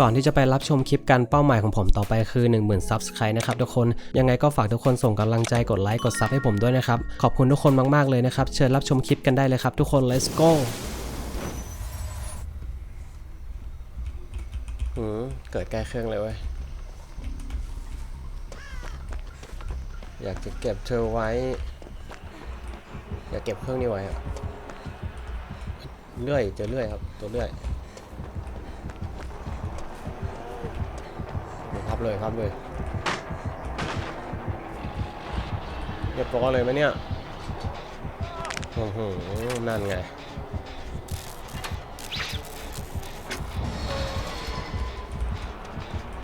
ก่อนที่จะไปรับชมคลิปกันเป้าหมายของผมต่อไปคือ 10,000 Subscribe นะครับทุกคนยังไงก็ฝากทุกคนส่งกำลังใจกดไลค์กดซับให้ผมด้วยนะครับ ขอบคุณทุกคนมาก ๆ เลยนะครับ เชิญรับชมคลิปกันได้เลยครับทุกคน let's go หืมเกิดใกล้เครื่องเลยเว้ย อยากจะเก็บเธอไว้ อยากเก็บเครื่องนี้ไว้อะเลื่อยเจอเลื่อยครับ ตัวเลื่อย เลยพับเลยเรียบร้อยเลยไหมเนี่ยโอ้โหนั่นไง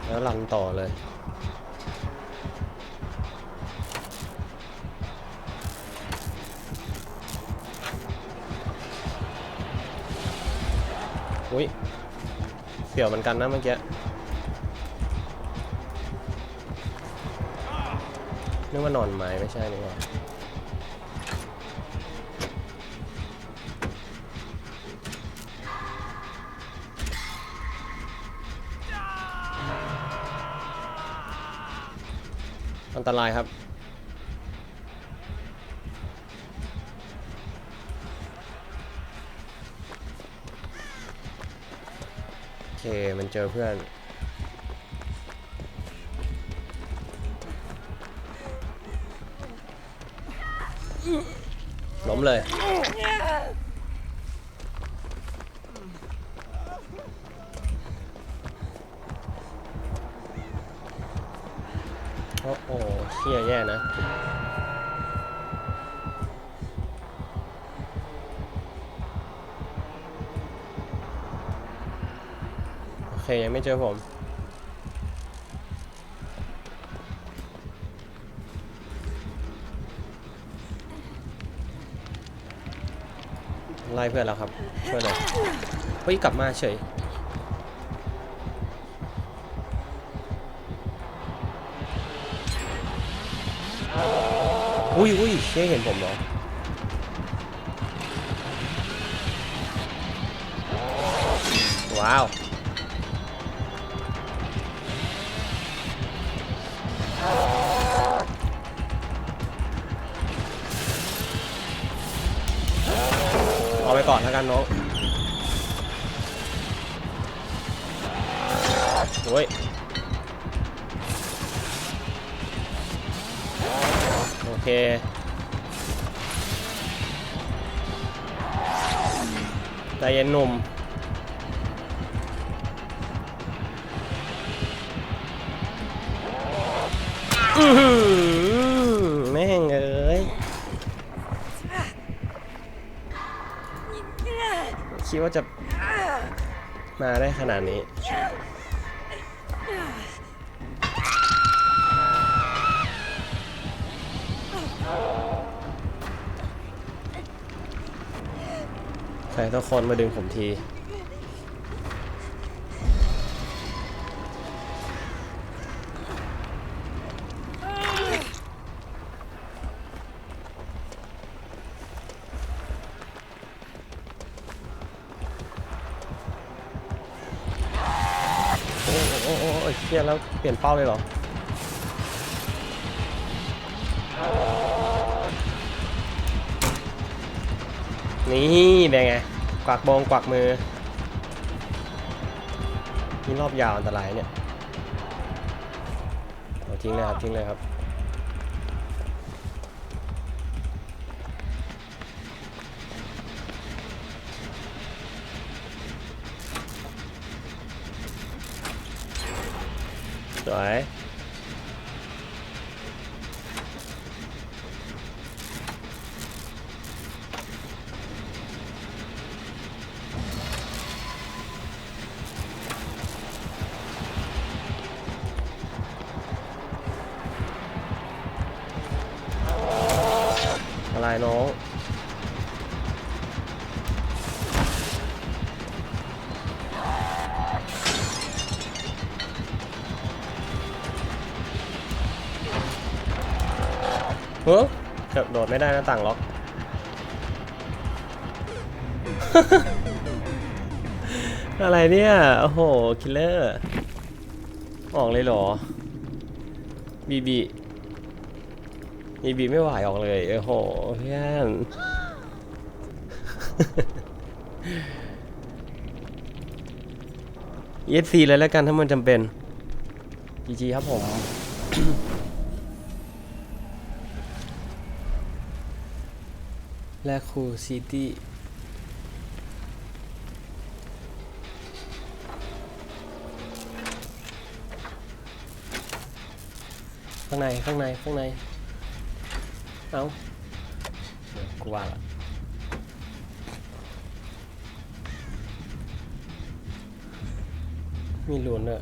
แล้วรันต่อเลยอุ้ยเสี่ยวเหมือนกันนะเมื่อกี้ นึกว่านอนไม้ไม่ใช่นี่หว่าอันตรายครับ โอเค มันเจอเพื่อน ล้มเลย โอ้โหเชี่ยแย่นะ โอเค ยังไม่เจอผม ไล่เพื่อนแล้วครับ ช่วยหน่อยเฮ้ยกลับมาเฉยอุ้ยอุ้ยเชี่ยเห็นผมเหรอว้าว ก่อนแล้วกันน้องโอ้ยโอเคใจเย็นหนุ่มอือหือ ว่าจะมาได้ขนาดนี้ใครทุกคนมาดึงผมที เครียแล้วเปลี่ยนเป้าเลยเหรอ นี่เป็นไง กวักบองกวักมือ นี่รอบยาวอันตรายเนี่ยเอาทิ้งเลยครับทิ้งเลยครับ สวยอะไรน้อง เฮ้ยเกือบโดดไม่ได้น้าต่างล็อกกอะไรเนี่ย โอ้โห คิลเลอร์ ออกเลยเหรอ บีบีบีบีไม่ไหวออกเลย โอ้โหเพื่อนเอสซีเลยแล้วกันถ้ามันจำเป็นจีจีครับผม และคูซิตี้ข้างใน ข้างใน ข้างใน เอาเดี๋ยวกูว่าละมีหลวนเนอะ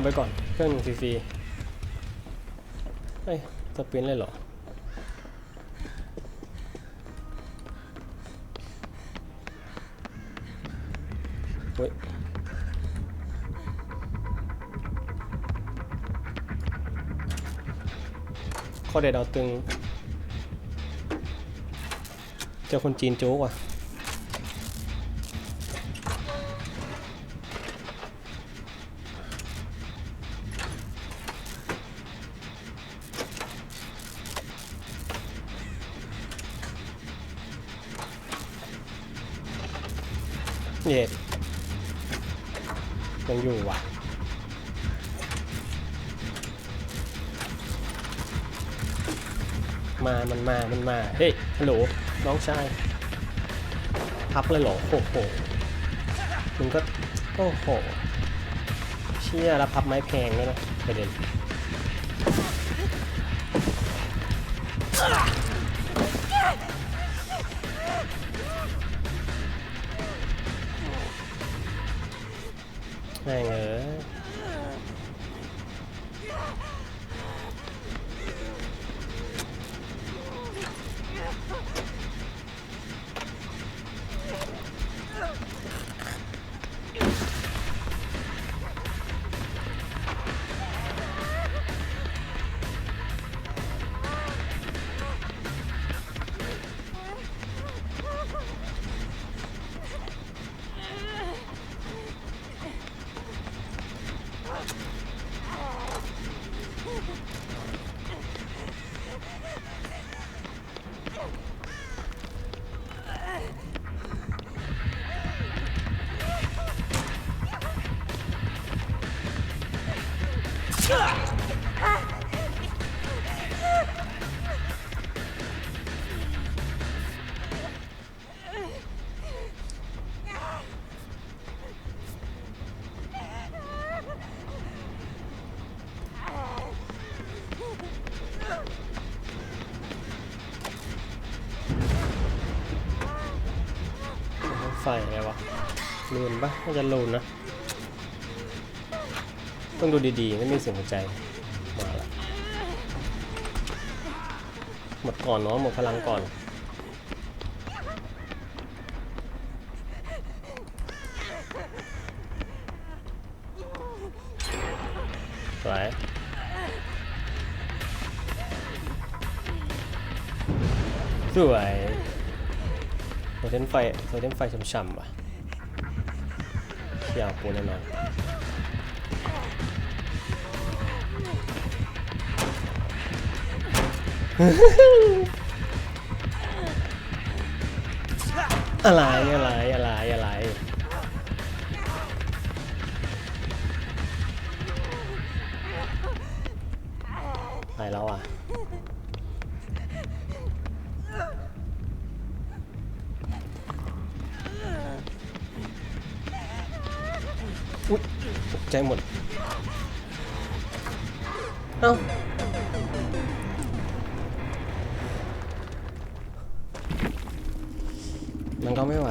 เอาไปก่อน เครื่องหนึ่งฟรีเฮ้ยสปินเลยเหรอ เฮ้ยข้อเด็ดเอาตึง เจอคนจีนโจ๊กว่ะ เย็ดยังอยู่ว่ะมา มันมา มันมา เฮ้ย ฮัลโหล น้องชายพับเลยเหรอโอ้โหมึงก็ โอ้โห เชี่ยแล้วพับไม้แพงด้วยนะประเด็น แม่ งเอ้ยไฟอะไรวะลูนปะน่าจะลูนนะ ต้องดูดีๆ ไม่มีเสียงหัวใจ มาละหมดก่อนเนาะหมดพลังก่อน สวยสวย เทมไฟโซเทมไฟช่ำๆว่ะยาวปูแน่นอนอะไรอะไรอะไรอะไร อุ๊ยตกใจหมด เอ้ามันก็ไม่ไหว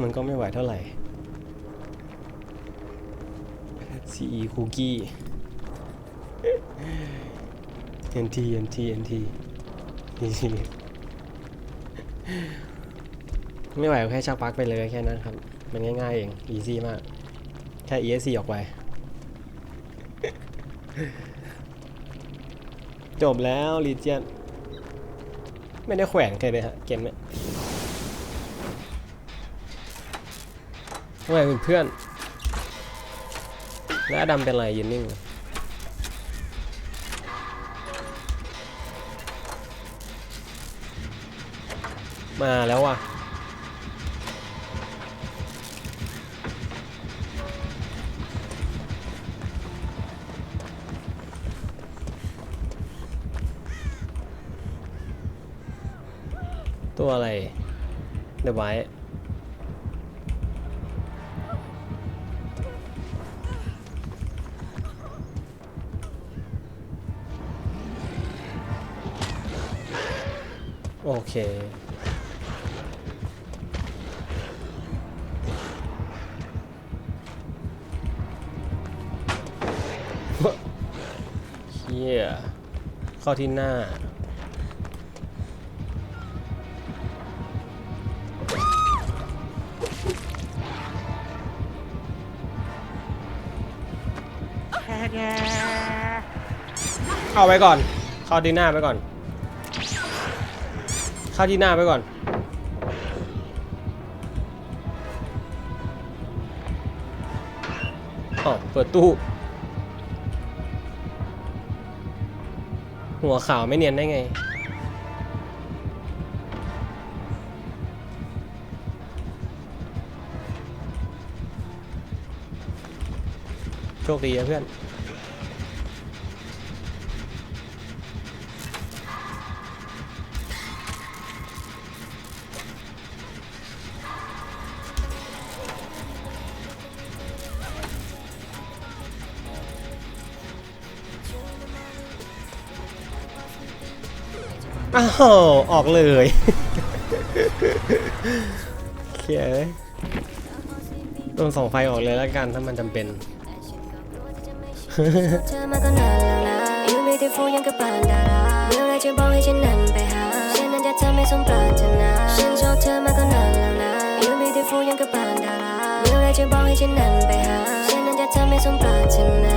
มันก็ไม่ไหวเท่าไหร่ CE คุกกี้ NT NT NT ไม่ไหวก็แค่ชักปลั๊กไปเลยแค่นั้นครับ มันง่ายๆเอง easy มาก แค่ ESC ออกไป จบแล้วลีเจียน ไม่ได้แขวนใครเลยฮะ เกมเนี้ยทำไมเป็นเพื่อน แล้วดัมเป็นไรยืนนิ่งมาแล้วว่ะ ตัวอะไรเดี๋ยวไว้โอเคเฮียเข้าที่หน้า เข้าไว้ก่อน เข้าที่หน้าไปก่อน เข้าที่หน้าไปก่อน อ๋อ เปิดตู้ หัวขาวไม่เนียนได้ไง โชคดีนะเพื่อน อ้าวออกเลยเขียโดนส่องไฟออกเลยแล้วกันถ้ามันจำเป็น เธอมาก็นานแล้วนะ You beautiful ยังกับปานดาราเมื่อไรจะบอกให้ฉันนั้นไปหา ฉันนั้นจะทำให้สมปรารถนา ฉันชอบเธอมาก็นานแล้วนะ You beautiful ยังกับปานดาราเมื่อไรจะบอกให้ฉันนั้นไปหา ฉันนั้นจะทำให้สมปรารถนา